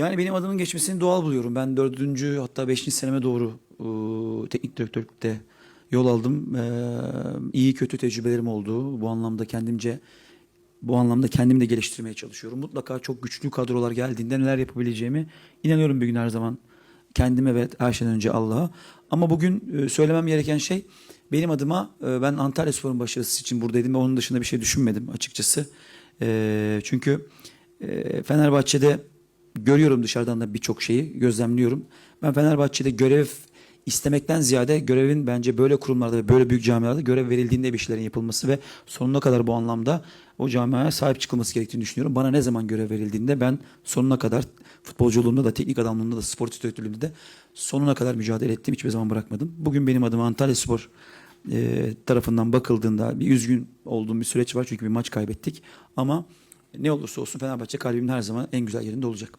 Yani benim adımın geçmesini doğal buluyorum. Ben dördüncü hatta beşinci seneme doğru e, teknik direktörlükte yol aldım. E, iyi kötü tecrübelerim oldu. Bu anlamda kendimce bu anlamda kendimi de geliştirmeye çalışıyorum. Mutlaka çok güçlü kadrolar geldiğinde neler yapabileceğimi inanıyorum bir gün her zaman. Kendime ve her şeyden önce Allah'a. Ama bugün e, söylemem gereken şey benim adıma e, ben Antalya Spor'un başarısı için buradaydım ve onun dışında bir şey düşünmedim açıkçası. E, çünkü Fenerbahçe'de görüyorum dışarıdan da birçok şeyi gözlemliyorum. Ben Fenerbahçe'de görev istemekten ziyade görevin bence böyle kurumlarda ve böyle büyük camialarda görev verildiğinde bir şeylerin yapılması ve sonuna kadar bu anlamda o camiaya sahip çıkılması gerektiğini düşünüyorum. Bana ne zaman görev verildiğinde ben sonuna kadar futbolculuğumda da teknik adamlığımda da sportif direktörlüğümde de sonuna kadar mücadele ettim. Hiçbir zaman bırakmadım. Bugün benim adıma Antalya Spor e, tarafından bakıldığında bir üzgün olduğum bir süreç var. Çünkü bir maç kaybettik. Ama ne olursa olsun Fenerbahçe kalbimin her zaman en güzel yerinde olacak.